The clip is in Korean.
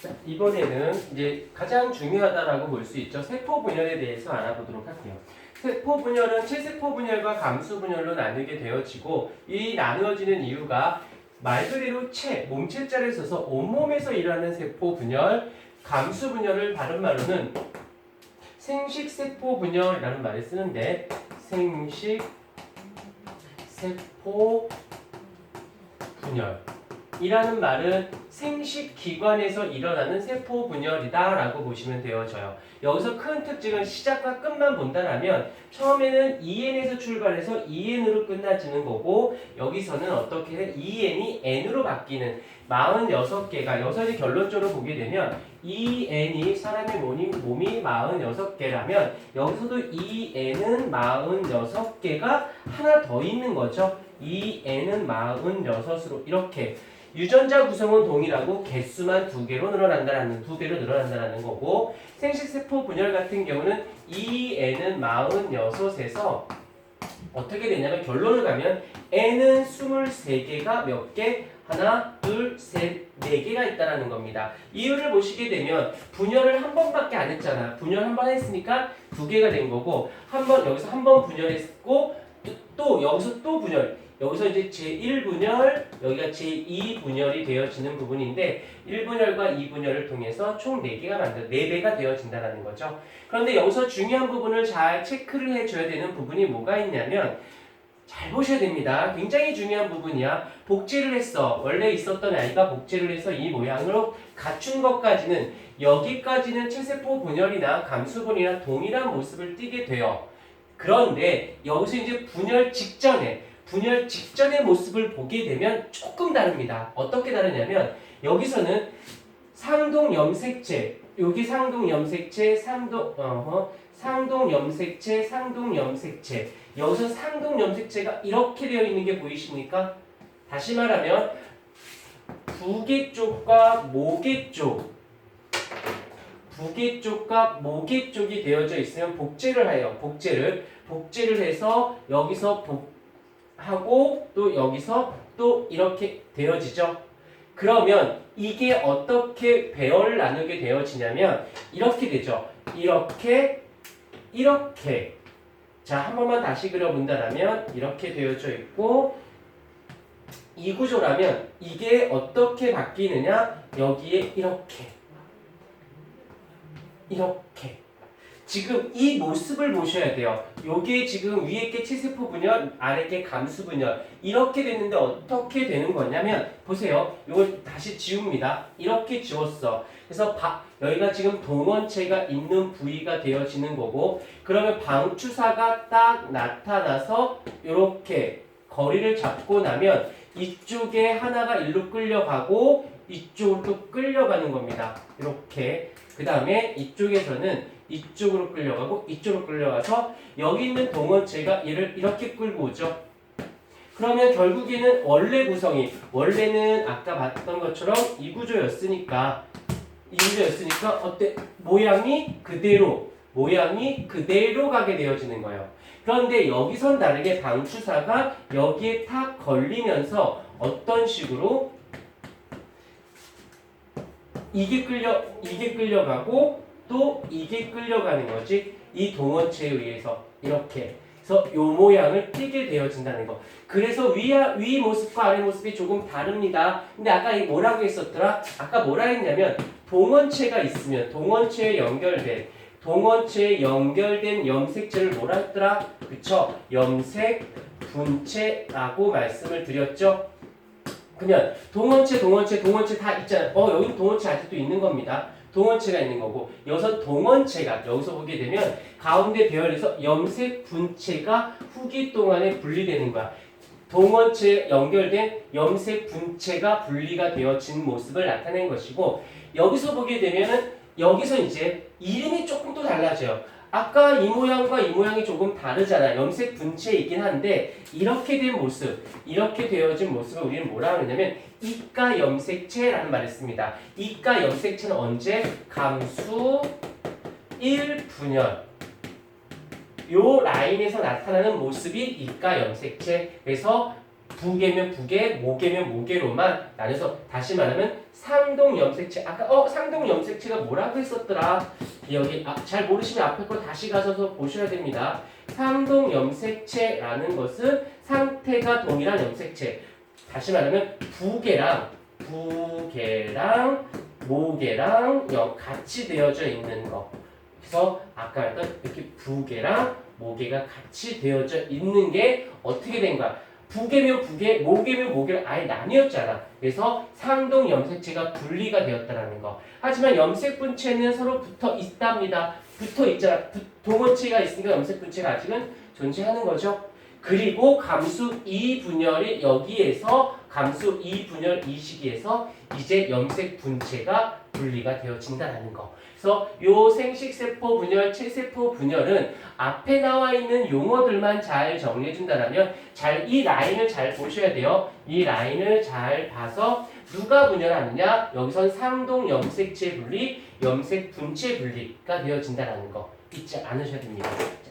자, 이번에는 이제 가장 중요하다라고 볼 수 있죠. 세포 분열에 대해서 알아보도록 할게요. 세포 분열은 체세포 분열과 감수 분열로 나누게 되어지고 이 나누어지는 이유가 말 그대로 체, 몸체자를 써서 온몸에서 일어나는 세포 분열, 감수 분열을 다른 말로는 생식 세포 분열이라는 말을 쓰는데 생식 세포 분열 이라는 말은 생식 기관에서 일어나는 세포 분열이다라고 보시면 되어져요. 여기서 큰 특징은 시작과 끝만 본다라면 처음에는 EN에서 출발해서 EN으로 끝나지는 거고 여기서는 어떻게 해? EN이 N으로 바뀌는 46개가 여기서 이제 결론적으로 보게 되면 EN이 사람의 몸이, 몸이 46개라면 여기서도 EN은 46개가 하나 더 있는 거죠. EN은 46으로 이렇게 유전자 구성은 동일하고 개수만 두 개로 늘어난다라는 두 배로 늘어난다라는 거고 생식세포 분열 같은 경우는 EN은 46에서 어떻게 되냐면 결론을 가면 N은 23개가 몇 개? 하나, 둘, 셋, 네 개가 있다라는 겁니다. 이유를 보시게 되면 분열을 한 번밖에 안 했잖아. 분열 한 번 했으니까 두 개가 된 거고 한 번 여기서 한 번 분열했고 또, 또 여기서 또 분열. 여기서 이제 제1분열, 여기가 제2분열이 되어지는 부분인데 1분열과 2분열을 통해서 총 4개가 만들 4배가 되어진다는 거죠. 그런데 여기서 중요한 부분을 잘 체크를 해줘야 되는 부분이 뭐가 있냐면 잘 보셔야 됩니다. 굉장히 중요한 부분이야. 복제를 했어. 원래 있었던 아이가 복제를 해서 이 모양으로 갖춘 것까지는 여기까지는 체세포 분열이나 감수분이나 동일한 모습을 띠게 돼요. 그런데 여기서 이제 분열 직전에 분열 직전의 모습을 보게 되면 조금 다릅니다. 어떻게 다르냐면 여기서는 상동 염색체 여기 상동 염색체 상동 어 상동 염색체 상동 염색체 여기서 상동 염색체가 이렇게 되어 있는 게 보이십니까? 다시 말하면 부계 쪽과 모계 쪽 부계 쪽과 모계 쪽이 되어져 있으면 복제를 해요. 복제를 복제를 해서 여기서 복 하고 또 여기서 또 이렇게 되어지죠. 그러면 이게 어떻게 배열을 나누게 되어지냐면 이렇게 되죠. 이렇게 이렇게 자 한 번만 다시 그려본다면 이렇게 되어져 있고 이 구조라면 이게 어떻게 바뀌느냐 여기에 이렇게 이렇게 지금 이 모습을 보셔야 돼요. 요게 지금 위에 게 치세포 분열, 아래 게 감수 분열 이렇게 됐는데 어떻게 되는 거냐면 보세요. 이걸 다시 지웁니다. 이렇게 지웠어. 그래서 바, 여기가 지금 동원체가 있는 부위가 되어지는 거고 그러면 방추사가 딱 나타나서 이렇게 거리를 잡고 나면 이쪽에 하나가 일로 끌려가고 이쪽으로 또 끌려가는 겁니다. 이렇게 그 다음에 이쪽에서는 이쪽으로 끌려가고 이쪽으로 끌려가서 여기 있는 동원체가 얘를 이렇게 끌고 오죠. 그러면 결국에는 원래 구성이 원래는 아까 봤던 것처럼 이 구조였으니까 이 구조였으니까 어때 모양이 그대로 모양이 그대로 가게 되어지는 거예요. 그런데 여기선 다르게 방추사가 여기에 탁 걸리면서 어떤 식으로 이게 끌려 이게 끌려가고 또 이게 끌려가는 거지 이 동원체에 의해서 이렇게. 그래서 요 모양을 띠게 되어진다는 거. 그래서 위, 위 모습과 아래 모습이 조금 다릅니다. 근데 아까 이 뭐라고 했었더라? 아까 뭐라 했냐면 동원체가 있으면 동원체에 연결된 동원체에 연결된 염색체를 뭐라 했더라? 그쵸? 염색 분체라고 말씀을 드렸죠 그러면 동원체 동원체 동원체 다 있잖아요 어 여기 동원체 아직도 있는 겁니다 동원체가 있는 거고 여기서 동원체가 여기서 보게 되면 가운데 배열에서 염색 분체가 후기 동안에 분리되는 거야. 동원체에 연결된 염색 분체가 분리가 되어진 모습을 나타낸 것이고 여기서 보게 되면은 여기서 이제 이름이 조금 또 달라져요. 아까 이 모양과 이 모양이 조금 다르잖아. 염색 분체이긴 한데 이렇게 된 모습, 이렇게 되어진 모습을 우리는 뭐라 그러냐면 이가 염색체라는 말을 씁니다. 이가 염색체는 언제? 감수 1분열. 요 라인에서 나타나는 모습이 이가 염색체. 그래서 부계면 부계, 모계면 모계로만 나눠서 다시 말하면 상동 염색체. 아까 어 상동 염색체가 뭐라고 했었더라? 여기 아, 잘 모르시면 앞에 거 다시 가셔서 보셔야 됩니다. 상동 염색체라는 것은 상태가 동일한 염색체. 다시 말하면 부계랑 모계랑 여- 같이 되어져 있는 거. 그래서 아까 했던 이렇게 부계랑 모계가 같이 되어져 있는 게 어떻게 된 거야? 부계면 부계, 모계면 모계를 아예 나뉘었잖아. 그래서 상동 염색체가 분리가 되었다라는 거. 하지만 염색 분체는 서로 붙어 있답니다. 붙어 있잖아. 부- 동원체가 있으니까 염색 분체가 아직은 존재하는 거죠. 그리고 감수 2 분열이 여기에서 감수 2 분열 이 시기에서 이제 염색 분체가 분리가 되어진다라는 거. 그래서 요 생식세포 분열, 체세포 분열은 앞에 나와 있는 용어들만 잘 정리해 준다라면 잘 이 라인을 잘 보셔야 돼요. 이 라인을 잘 봐서 누가 분열하느냐? 여기선 상동 염색체 분리, 염색 분체 분리가 되어진다라는 거 잊지 않으셔야 됩니다. 자,